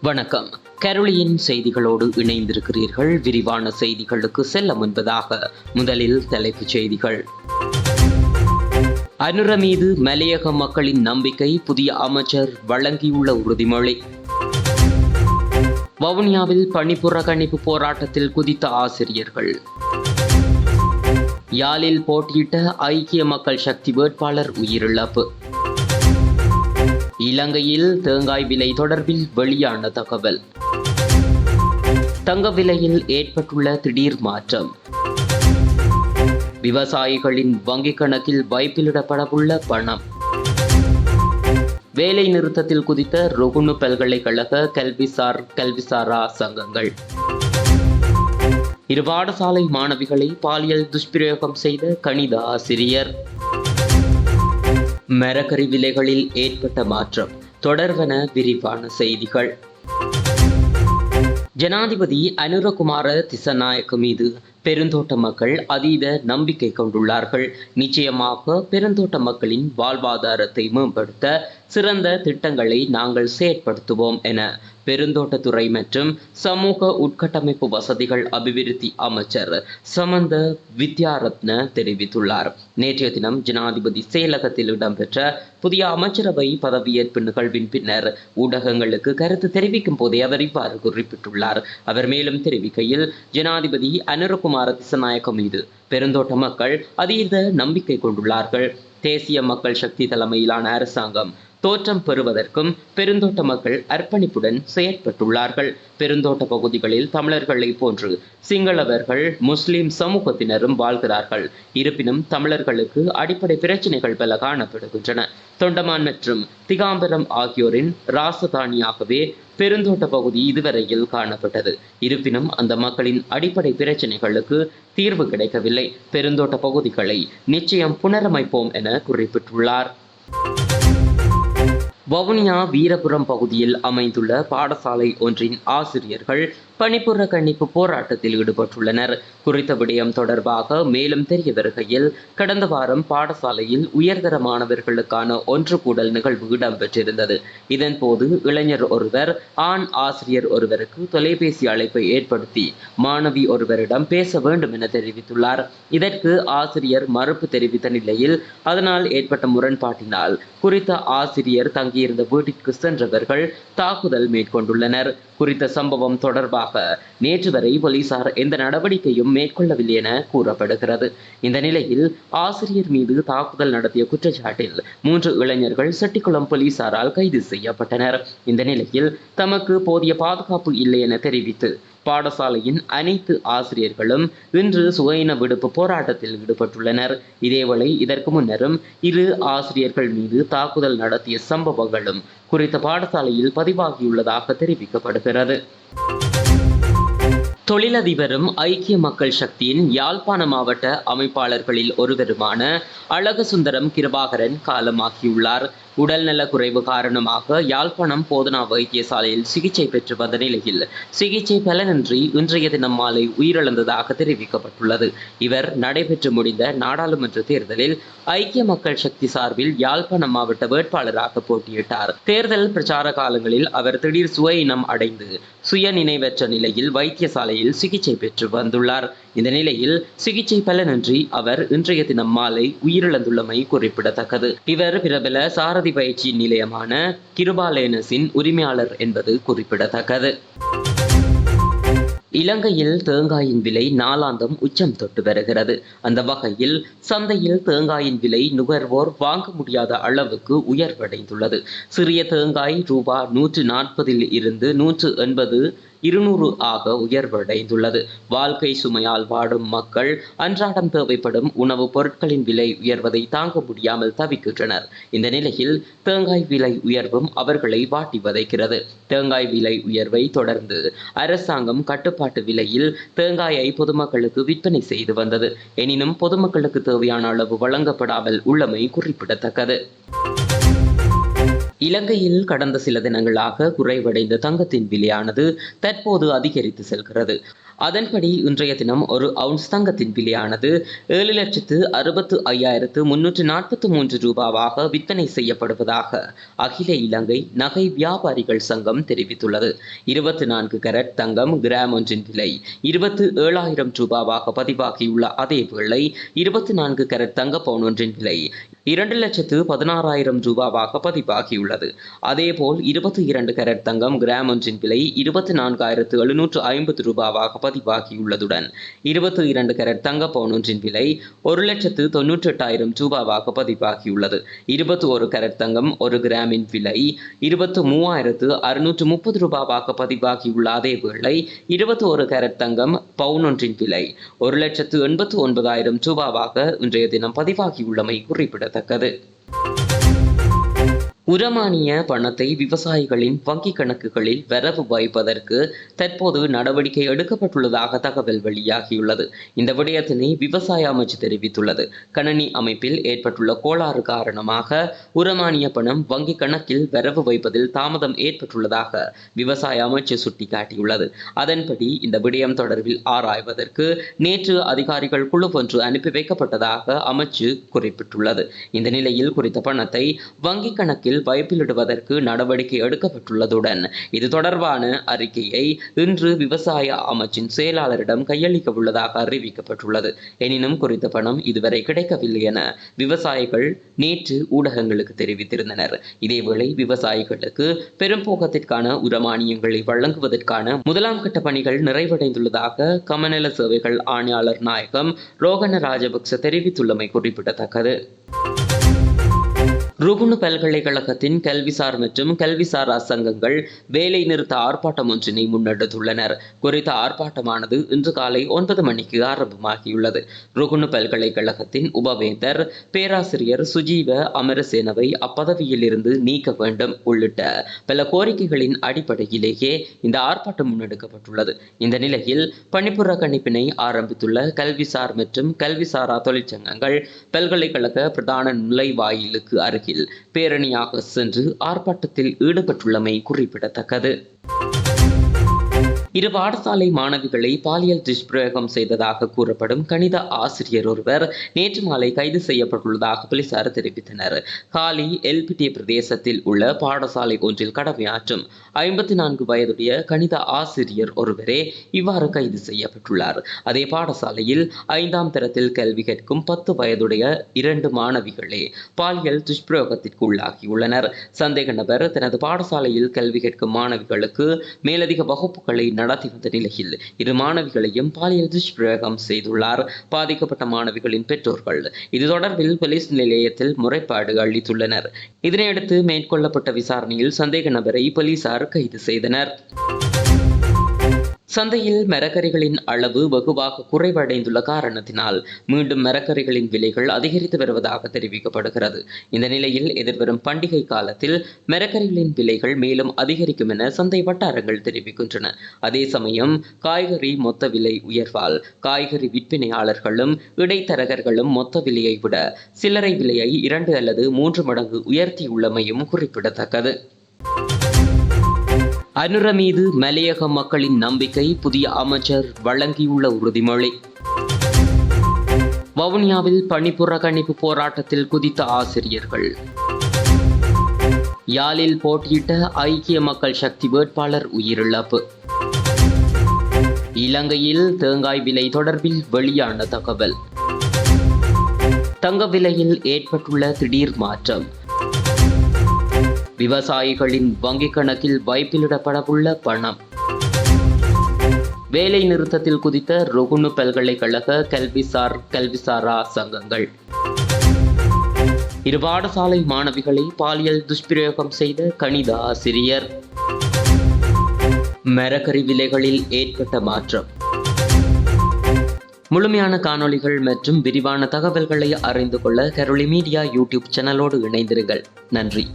வணக்கம். கரோலியின் செய்திகளோடு இணைந்திருக்கிறீர்கள். விரிவான செய்திகளுக்கு செல்ல முன்பதாக முதலில் தலைப்புச் செய்திகள். அனுர மீது மலையக மக்களின் நம்பிக்கை புதிய அமைச்சர் வழங்கியுள்ள உறுதிமொழி. வவுனியாவில் பணிப்புறக்கணிப்பு போராட்டத்தில் குதித்த ஆசிரியர்கள். யாழில் போட்டியிட்ட ஐக்கிய மக்கள் சக்தி வேட்பாளர் உயிரிழப்பு. இலங்கையில் தேங்காய் விலை தொடர்பில் வெளியான தகவல். தங்க விலையில் ஏற்பட்டுள்ள திடீர் மாற்றம். விவசாயிகளின் வங்கிக் கணக்கில் வைப்பிலிடப்படவுள்ள பணம். வேலை நிறுத்தத்தில் குதித்த ருகுணு பல்கலைக்கழக கல்விசார் கல்விசாரா சங்கங்கள். இரு பாடசாலை மாணவிகளை பாலியல் துஷ்பிரயோகம் செய்த கணித ஆசிரியர். மரக்கறி விலைகளில் ஏற்பட்ட மாற்றம் தொடர்வன விரிவான செய்திகள். ஜனாதிபதி அனுரகுமார திசநாயக்கு மீது பெருந்தோட்ட மக்கள் அதீத நம்பிக்கை கொண்டுள்ளார்கள். நிச்சயமாக பெருந்தோட்ட மக்களின் வாழ்வாதாரத்தை மேம்படுத்த சிறந்த திட்டங்களை நாங்கள் செயற்படுத்துவோம் என பெருந்தோட்டத்துறை மற்றும் சமூக உட்கட்டமைப்பு வசதிகள் அபிவிருத்தி அமைச்சர் சமந்த வித்யாரத்ன தெரிவித்துள்ளார். நேற்றைய தினம் ஜனாதிபதி செயலகத்தில் இடம்பெற்ற புதிய அமைச்சரவை பதவியேற்பு நிகழ்வின் பின்னர் ஊடகங்களுக்கு கருத்து தெரிவிக்கும் போதே அவர் இவ்வாறு குறிப்பிட்டுள்ளார். அவர் மேலும் தெரிவிக்கையில் ஜனாதிபதி அனுரகுமார திசநாயக்க மீது பெருந்தோட்ட மக்கள் அதீத நம்பிக்கை கொண்டுள்ளார்கள். தேசிய மக்கள் சக்தி தலைமையிலான அரசாங்கம் தோற்றம் பெறுவதற்கும் பெருந்தோட்ட மக்கள் அர்ப்பணிப்புடன் செயற்பட்டுள்ளார்கள். பெருந்தோட்ட பகுதிகளில் தமிழர்களை போன்று சிங்களவர்கள் முஸ்லிம் சமூகத்தினரும் வாழ்கிறார்கள். இருப்பினும் தமிழர்களுக்கு அடிப்படை பிரச்சனைகள் பல காணப்படுகின்றன. தொண்டமான் மற்றும் திகாம்பரம் ஆகியோரின் ராசதானியாகவே பெருந்தோட்ட பகுதி இதுவரையில் காணப்பட்டது. இருப்பினும் அந்த மக்களின் அடிப்படை பிரச்சனைகளுக்கு தீர்வு கிடைக்கவில்லை. பெருந்தோட்ட பகுதிகளை நிச்சயம் புனரமைப்போம் என குறிப்பிட்டுள்ளார். வவுனியா வீரபுரம் பகுதியில் அமைந்துள்ள பாடசாலை ஒன்றின் ஆசிரியர்கள் பணிப்புற கணிப்பு போராட்டத்தில் ஈடுபட்டுள்ளனர். குறித்த விடயம் தொடர்பாக மேலும் தெரிய வருகையில் கடந்த வாரம் பாடசாலையில் உயர்தர மாணவர்களுக்கான ஒன்று கூடல் நிகழ்வு இடம்பெற்றிருந்தது. இதன்போது இளைஞர் ஒருவர் ஆண் ஆசிரியர் ஒருவருக்கு தொலைபேசி அழைப்பை ஏற்படுத்தி மாணவி ஒருவரிடம் பேச வேண்டும் என தெரிவித்துள்ளார். இதற்கு ஆசிரியர் மறுப்பு தெரிவித்த நிலையில் அதனால் ஏற்பட்ட முரண்பாட்டினால் குறித்த ஆசிரியர் தங்கியிருந்த வீட்டிற்கு சென்றவர்கள் தாக்குதல் மேற்கொண்டுள்ளனர். குறித்த சம்பவம் தொடர்பாக நேற்று வரை போலீசார் எந்த நடவடிக்கையும் மேற்கொள்ளவில்லை என கூறப்படுகிறது. இந்த நிலையில் ஆசிரியர் மீது தாக்குதல் நடத்திய குற்றச்சாட்டில் மூன்று இளைஞர்கள் செட்டிக்குளம் போலீசாரால் கைது செய்யப்பட்டனர். இந்த நிலையில் தமக்கு போதிய பாதுகாப்பு இல்லை என தெரிவித்து பாடசாலையின் அனைத்து ஆசிரியர்களும் இன்று சுகையின விடுப்பு போராட்டத்தில் ஈடுபட்டுள்ளனர். இதேவேளை இதற்கு முன்னரும் இரு ஆசிரியர்கள் மீது தாக்குதல் நடத்திய சம்பவங்களும் குறித்த பாடசாலையில் பதிவாகியுள்ளதாக தெரிவிக்கப்படுகிறது. தொழிலதிபரும் ஐக்கிய மக்கள் சக்தியின் யாழ்ப்பாண மாவட்ட அமைப்பாளர்களில் ஒருவருமான அழகசுந்தரம் கிருபாகரன் காலமாகியுள்ளார். உடல்நல குறைவு காரணமாக யாழ்ப்பாணம் போதனா வைத்தியசாலையில் சிகிச்சை பெற்று வந்த நிலையில் சிகிச்சை பலனின்றி இன்றைய தினம் மாலை உயிரிழந்ததாக தெரிவிக்கப்பட்டுள்ளது. இவர் நடைபெற்று முடிந்த நாடாளுமன்ற தேர்தலில் ஐக்கிய மக்கள் சக்தி சார்பில் யாழ்ப்பாணம் மாவட்ட வேட்பாளராக போட்டியிட்டார். தேர்தல் பிரச்சார காலங்களில் அவர் திடீர் சுயயினம் அடைந்து சுய நினைவற்ற நிலையில் வைத்தியசாலையில் சிகிச்சை பெற்று வந்துள்ளார். இந்த நிலையில் சிகிச்சை பலனின்றி அவர் இன்றைய தினம் மாலை உயிரிழந்துள்ளமை குறிப்பிடத்தக்கது. இவர் பிரபல சாரதி பயிற்சி நிலையமான கிருபாலேனஸின் உரிமையாளர் என்பது குறிப்பிடத்தக்கது. இலங்கையில் தேங்காயின் விலை நாளாந்தம் உச்சம் தொட்டு வருகிறது. அந்த வகையில் சந்தையில் தேங்காயின் விலை நுகர்வோர் வாங்க முடியாத அளவுக்கு உயர்வடைந்துள்ளது. சிறிய தேங்காய் ரூபா நூற்று நாற்பதில் இருந்து நூற்று எண்பது இருநூறு ஆக உயர்வடைந்துள்ளது. வாழ்க்கை சுமையால் வாடும் மக்கள் அன்றாடம் தேவைப்படும் உணவுப் பொருட்களின் விலை உயர்வதை தாங்க முடியாமல் தவிக்கின்றனர். இந்த நிலையில் தேங்காய் விலை உயர்வும் அவர்களை வாட்டி வதைக்கிறது. தேங்காய் விலை உயர்வை தொடர்ந்து அரசாங்கம் கட்டுப்பாட்டு விலையில் தேங்காயை பொதுமக்களுக்கு விற்பனை செய்து வந்தது. எனினும் பொதுமக்களுக்கு தேவையான அளவு வழங்கப்படாமல் உள்ளமை குறிப்பிடத்தக்கது. இலங்கையில் கடந்த சில தினங்களாக குறைவடைந்த தங்கத்தின் விலையானது தற்போது அதிகரித்து செல்கிறது. அதன்படி இன்றைய தினம் ஒரு அவுன்ஸ் தங்கத்தின் விலையானது ஏழு லட்சத்து அறுபத்து ஐயாயிரத்து முன்னூற்று நாற்பத்தி மூன்று ரூபாவாக விற்பனை செய்யப்படுவதாக அகில இலங்கை நகை வியாபாரிகள் சங்கம் தெரிவித்துள்ளது. இருபத்தி நான்கு கரட் தங்கம் கிராம் ஒன்றின் விலை இருபத்து ஏழாயிரம் ரூபாவாக பதிவாகியுள்ள அதே வேளை இருபத்தி நான்கு கரட் தங்க பவுன் ஒன்றின் விலை இரண்டு லட்சத்து பதினாறாயிரம் ரூபாவாக பதிவாகியுள்ளது. அதேபோல் இருபத்தி இரண்டு கரட் தங்கம் கிராம் ஒன்றின் விலை இருபத்தி நான்காயிரத்து எழுநூற்று ஐம்பது ரூபாவாக பதிவாகியுள்ளதுடன் இருபத்தி இரண்டு கரட் தங்க பவுன் ஒன்றின் விலை ஒரு லட்சத்து தொன்னூற்றி எட்டாயிரம் ரூபாவாக பதிவாகியுள்ளது. இருபத்தி ஒரு கரட் தங்கம் ஒரு கிராமின் விலை இருபத்து மூவாயிரத்து அறுநூற்று முப்பது ரூபாவாக பதிவாகியுள்ள அதே வேளை இருபத்தி ஒரு கரட் தங்கம் பவுன் ஒன்றின் விலை ஒரு லட்சத்து எண்பத்து ஒன்பதாயிரம் ரூபாவாக இன்றைய தினம் பதிவாகியுள்ளமை குறிப்பிடத்தக்கது. உரமானிய பணத்தை விவசாயிகளின் வங்கி கணக்குகளில் வரவு வைப்பதற்கு தற்போது நடவடிக்கை எடுக்கப்பட்டுள்ளதாக தகவல் வெளியாகியுள்ளது. இந்த விடயத்தினை விவசாய அமைச்சு தெரிவித்துள்ளது. கணனி அமைப்பில் ஏற்பட்டுள்ள கோளாறு காரணமாக உரமானிய பணம் வங்கி கணக்கில் வரவு வைப்பதில் தாமதம் ஏற்பட்டுள்ளதாக விவசாய அமைச்சு சுட்டிக்காட்டியுள்ளது. அதன்படி இந்த விடயம் தொடர்பில் ஆராய்வதற்கு நேற்று அதிகாரிகள் குழு ஒன்று அனுப்பி வைக்கப்பட்டதாக அமைச்சு குறிப்பிட்டுள்ளது. இந்த நிலையில் குறித்த பணத்தை வங்கி கணக்கில் வைப்பிலிடுவதற்கு நடவடிக்கை எடுக்கப்பட்டுள்ளதுடன் இது தொடர்பான அறிக்கையை இன்று விவசாய அமைச்சின் செயலாளரிடம் கையளிக்க உள்ளதாக அறிவிக்கப்பட்டுள்ளது. எனினும் குறித்த பணம் இதுவரை கிடைக்கவில்லை என விவசாயிகள் நேற்று ஊடகங்களுக்கு தெரிவித்திருந்தனர். இதேவேளை விவசாயிகளுக்கு பெரும்போக்கத்திற்கான உரமானியங்களை வழங்குவதற்கான முதலாம் கட்ட பணிகள் நிறைவடைந்துள்ளதாக கமநல சேவைகள் ஆணையாளர் நாயகம் ரோகண ராஜபக்ச தெரிவித்துள்ளமை குறிப்பிடத்தக்கது. ருகுணு பல்கலைக்கழகத்தின் கல்விசார் மற்றும் கல்விசாரா சங்கங்கள் வேலை நிறுத்த ஆர்ப்பாட்டம் ஒன்றினை முன்னெடுத்துள்ளனர். குறித்த ஆர்ப்பாட்டமானது இன்று காலை ஒன்பது மணிக்கு ஆரம்பமாகியுள்ளது. ருகுணு பல்கலைக்கழகத்தின் உபவேந்தர் பேராசிரியர் சுஜீவ அமரசேனவை அப்பதவியில் இருந்து நீக்க வேண்டும் உள்ளிட்ட பல கோரிக்கைகளின் அடிப்படையிலேயே இந்த ஆர்ப்பாட்டம் முன்னெடுக்கப்பட்டுள்ளது. இந்த நிலையில் பணிப்புறக்கணிப்பினை ஆரம்பித்துள்ள கல்விசார் மற்றும் கல்விசாரா தொழிற்சங்கங்கள் பல்கலைக்கழக பிரதான நுழைவாயிலுக்கு அருகில் பேரணியாக சென்று ஆர்ப்பாட்டத்தில் ஈடுபட்டுள்ளமை குறிப்பிடத்தக்கது. இரு பாடசாலை மாணவிகளை பாலியல் துஷ்பிரயோகம் செய்ததாக கூறப்படும் கணித ஆசிரியர் ஒருவர் நேற்று மாலை கைது செய்யப்பட்டுள்ளதாக போலீசார் தெரிவித்தனர். காலி எல்பிடி பிரதேசத்தில் உள்ள பாடசாலை ஒன்றில் கடமையாற்றும் ஐம்பத்தி நான்கு வயதுடைய கணித ஆசிரியர் ஒருவரே இவ்வாறு கைது செய்யப்பட்டுள்ளார். அதே பாடசாலையில் ஐந்தாம் தரத்தில் கல்வி கற்கும் பத்து வயதுடைய இரண்டு மாணவிகளே பாலியல் துஷ்பிரயோகத்திற்கு உள்ளாகியுள்ளனர். சந்தேக நபர் தனது பாடசாலையில் கல்வி கற்கும் மாணவிகளுக்கு மேலதிக வகுப்புகளை நடத்தி வந்த நிலையில் இரு மாணவிகளையும் பாலியல் துஷ்பிரயோகம் செய்துள்ளார். பாதிக்கப்பட்ட மாணவிகளின் பெற்றோர்கள். இது தொடர்பில் போலீஸ் நிலையத்தில் முறைப்பாடு அளித்துள்ளனர். இதனையடுத்து மேற்கொள்ளப்பட்ட விசாரணையில் சந்தேக நபரை போலீசார் கைது செய்தனர். சந்தையில் மரக்கறிகளின் அளவு வெகுவாக குறைவடைந்துள்ள காரணத்தினால் மீண்டும் மரக்கறிகளின் விலைகள் அதிகரித்து வருவதாக தெரிவிக்கப்படுகிறது. இந்த நிலையில் எதிர்வரும் பண்டிகை காலத்தில் மரக்கறிகளின் விலைகள் மேலும் அதிகரிக்கும் என சந்தை வட்டாரங்கள் தெரிவிக்கின்றன. அதே சமயம் காய்கறி மொத்த விலை உயர்வால் காய்கறி விற்பனையாளர்களும் இடைத்தரகர்களும் மொத்த விலையை விட சில்லறை விலையை இரண்டு அல்லது மூன்று மடங்கு உயர்த்தியுள்ளமையும் குறிப்பிடத்தக்கது. அனுர மீது மலையக மக்களின் நம்பிக்கை புதிய அமைச்சர் வழங்கியுள்ள உறுதிமொழி. வவுனியாவில் பணிப்புறக்கணிப்பு போராட்டத்தில் குதித்த ஆசிரியர்கள். யாழில் போட்டியிட்ட ஐக்கிய மக்கள் சக்தி வேட்பாளர் உயிரிழப்பு. இலங்கையில் தேங்காய் விலை தொடர்பில் வெளியான தகவல். தங்க விலையில் ஏற்பட்டுள்ள திடீர் மாற்றம். விவசாயிகளின் வங்கிக் கணக்கில் வைப்பிலிடப்படவுள்ள பணம். வேலை நிறுத்தத்தில் குதித்த ருகுணு பல்கலைக்கழக கல்விசார் கல்விசாரா சங்கங்கள். இரு பாடசாலை மாணவிகளை பாலியல் துஷ்பிரயோகம் செய்த கணித ஆசிரியர். மரக்கறி விலைகளில் ஏற்பட்ட மாற்றம். முழுமையான காணொளிகள் மற்றும் விரிவான தகவல்களை அறிந்து கொள்ள கரோலி மீடியா யூடியூப் சேனலோடு இணைந்திருங்கள். நன்றி.